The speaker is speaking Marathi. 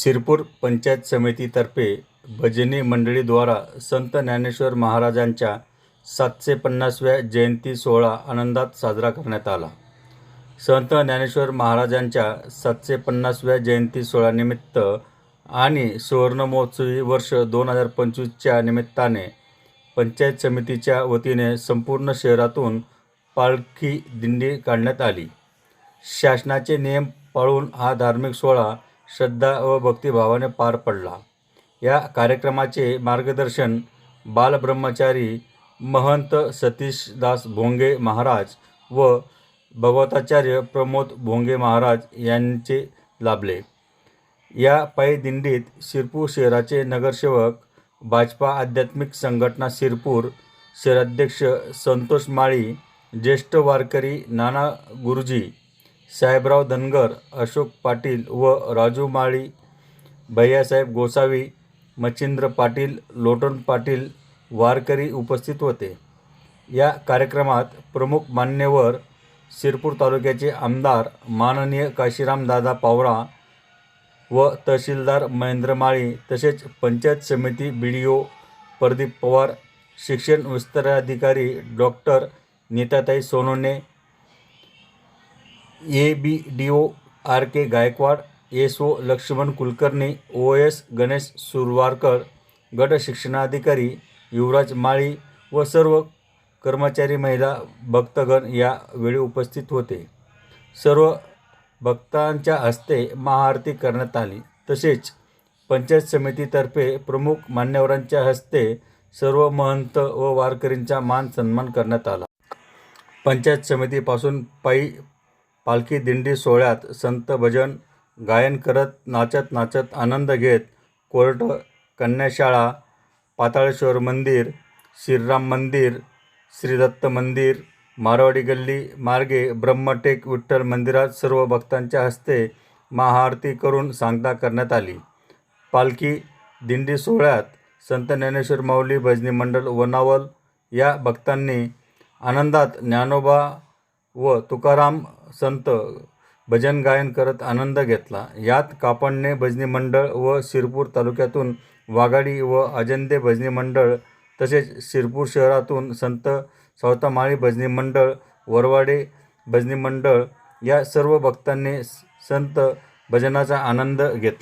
शिरपूर पंचायत समितीतर्फे भजनी मंडळीद्वारा संत ज्ञानेश्वर महाराजांच्या सातशे पन्नासव्या जयंती सोहळा आनंदात साजरा करण्यात आला. संत ज्ञानेश्वर महाराजांच्या सातशे पन्नासव्या जयंती सोहळ्यानिमित्त आणि सुवर्णमहोत्सवी वर्ष दोन हजार पंचवीसच्या निमित्ताने पंचायत समितीच्या वतीने संपूर्ण शहरातून पालखी दिंडी काढण्यात आली. शासनाचे नियम पाळून हा धार्मिक सोहळा श्रद्धा व भक्तिभावाने पार पडला. या कार्यक्रमाचे मार्गदर्शन बालब्रह्मचारी महंत सतीशदास भोंगे महाराज व भगवताचार्य प्रमोद भोंगे महाराज यांचे लाभले. या पायी दिंडीत शिरपूर शहराचे नगरसेवक भाजपा आध्यात्मिक संघटना शिरपूर शहराध्यक्ष संतोष माळी ज्येष्ठ वारकरी नाना गुरुजी साहेबराव धनगर अशोक पाटील व राजू माळी भैयासाहेब गोसावी मच्छिंद्र पाटील लोटन पाटील वारकरी उपस्थित होते. या कार्यक्रमात प्रमुख मान्यवर शिरपूर तालुक्याचे आमदार माननीय काशीरामदादा पावरा व तहसीलदार महेंद्र माळी तसेच पंचायत समिती B D O Pradeep Pawar शिक्षण विस्ताराधिकारी doctor Neetatai Sonone A B D O R K Gaikwad S O Laxman Kulkarni O S Ganesh Survarkar गट शिक्षणाधिकारी युवराज माळी व सर्व कर्मचारी महिला भक्तगण या वेळी उपस्थित होते. सर्व भक्तांच्या हस्ते महाआरती करण्यात आली. तसेच पंचायत समितीतर्फे प्रमुख मान्यवरांच्या हस्ते सर्व महंत व वारकरींचा मान सन्मान करण्यात आला. पंचायत समितीपासून पायी पालखी दिंडी सोहळ्यात संत भजन गायन करत नाचत नाचत आनंद घेत कोर्ट कन्याशाळा पाताळेश्वर मंदिर श्रीराम मंदिर श्रीदत्त मंदिर मारवाडी गल्ली मार्गे ब्रह्मटेक विठ्ठल मंदिरात सर्व भक्तांच्या हस्ते महाआरती करून सांगता करण्यात आली. पालखी दिंडी सोहळ्यात संत ज्ञानेश्वर माऊली भजनी मंडळ वनावल या भक्तांनी आनंदात ज्ञानोबा व तुकाराम संत भजन गायन करत आनंद घेतला. यात कापडणे भजनी मंडळ व शिरपूर तालुक्यातून वाघाडी व अजंदे भजनी मंडळ तसेच शिरपूर शहरातून संत सावतामाळी भजनी मंडळ वरवाडे भजनी मंडळ या सर्व भक्तांनी संत भजनाचा आनंद घेतला.